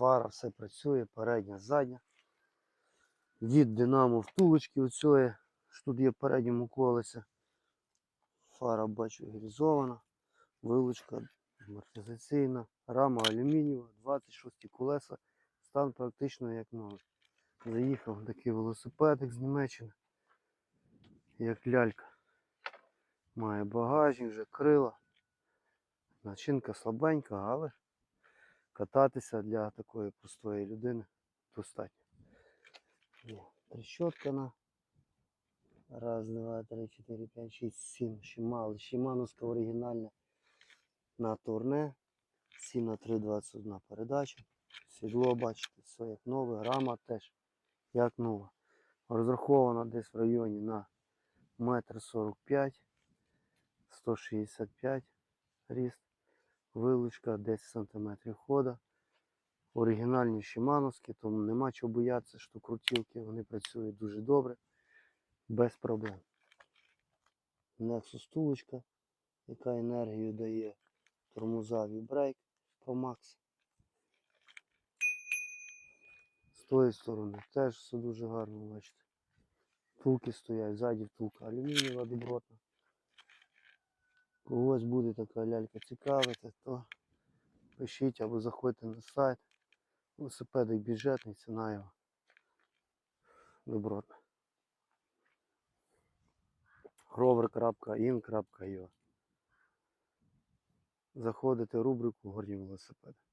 фара, все працює, передня, задня. Від динамо втулочки оцієї, що тут є в передньому колесі. Фара бачу гірізована, вилучка амортизаційна, рама алюмінієва, 26 колеса, стан практично як новий. Заїхав такий велосипедик з Німеччини, як лялька. Має багажник, вже крила. Начинка слабенька, але кататися для такої простої людини достатньо. Трещотка на раз, два, три, чотири, п'ять, шість, сім. Шимал. Шимановська оригінальна на турне. 7 на 3, 21 передача. Сідло, бачите, все як нове. Рама теж як нова. Розрахована десь в районі на метр 45, 165 ріст. Вилучка 10 см хода. Оригінальні шимановські, тому нема чого боятися, що крутілки вони працюють дуже добре, без проблем. Nexus тулочка, яка енергію дає тормоза Vibreak Pro Max. З тої сторони теж все дуже гарно, бачите. Втулки стоять, ззаді втулка алюмінієва добротна. Когось буде така лялька цікавити, то пишіть або заходьте на сайт. Велосипедик бюджетний, ціна його добротна. rover.in.ua Заходите в рубрику горні велосипеди.